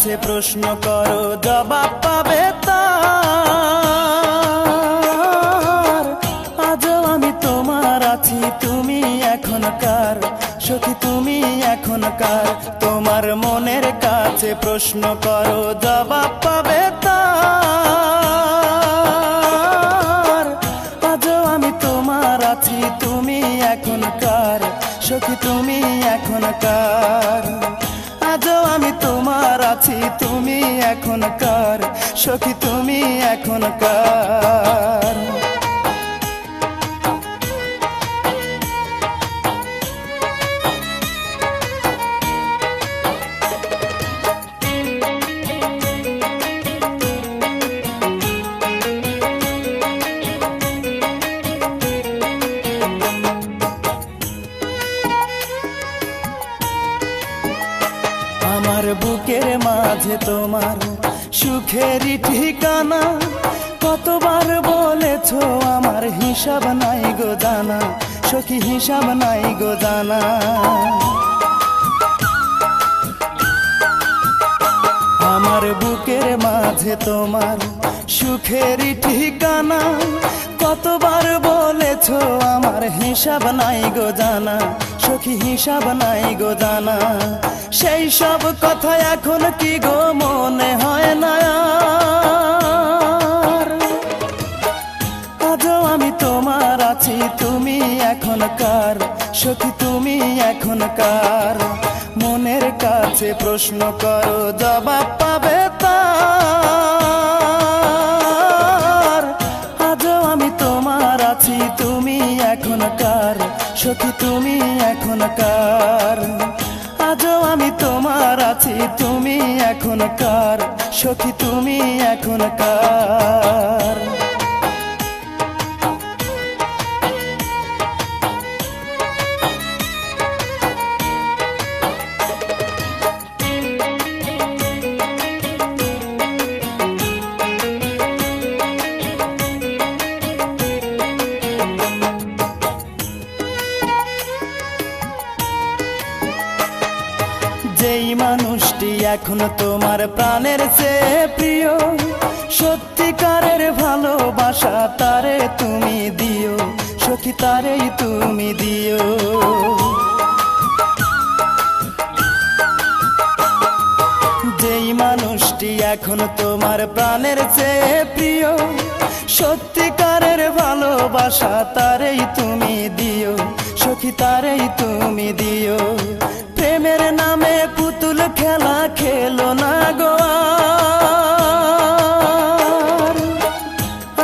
প্রশ্ন করো, জবাব পাবে তার আজও আমি তোমার আছি, তুমি এখনকার সখী, তুমি এখনকার তোমার মনের কাছে প্রশ্ন করো, জবাব পাবে তার আজও আমি তোমার আছি, তুমি এখনকার সখী, তুমি এখনকার আছি এখন কার? সখী তুমি এখনকার আমার বুকের মাঝে তোমার সুখেরই ঠিকানা। কতবার বলেছ, আমার হিসাব নাই গো জানা, সখী হিসাব নাই গো জানা। আমার বুকের মাঝে তোমার সুখেরই ঠিকানা। কতবার বলেছ, আমার হিসাব নাই গো জানা সখী হিসাব নাই গো জানা। সেই সব কথা এখন কি গো মনে হয় না? আজও আমি তোমার আছি, তুমি এখনকার সখী, তুমি এখনকার মনের কাছে প্রশ্ন করো, জবাব পাবে তার। আজও আমি তোমার আছি, তুমি এখনকার সখী তুমি এখন কার? আজও আমি তোমার আছি, তুমি এখন কার? সখী তুমি এখনকার যেই মানুষটি এখন তোমার প্রাণের চেয়ে প্রিয়। সত্যিকারের ভালোবাসা তারে তুমি দিও, সখী তারেই তুমি দিও। যেই মানুষটি এখন তোমার প্রাণের চেয়ে প্রিয়, সত্যিকারের ভালোবাসা তারেই তুমি দিও। সখী তারেই তুমি দিও। প্রেমের নামে পুতুল খেলা খেলো না গো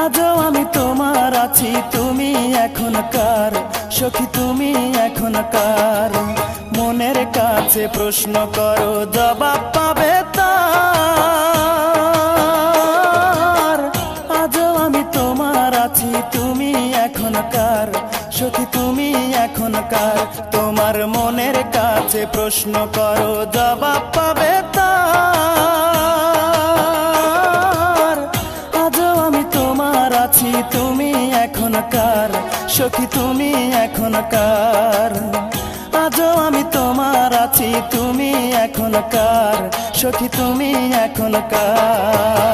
আজও আমি তোমার আছি, তুমি এখনকার সখী, তুমি এখনকার মনের কাছে প্রশ্ন করো, জবাব পাবে তোমার মনের কাছে প্রশ্ন করো, জবাব পাবে তার। আজও আমি তোমার আছি, তুমি এখনকার সখী, তুমি এখনকার আজও আমি তোমার আছি, তুমি এখনকার সখী, তুমি এখনকার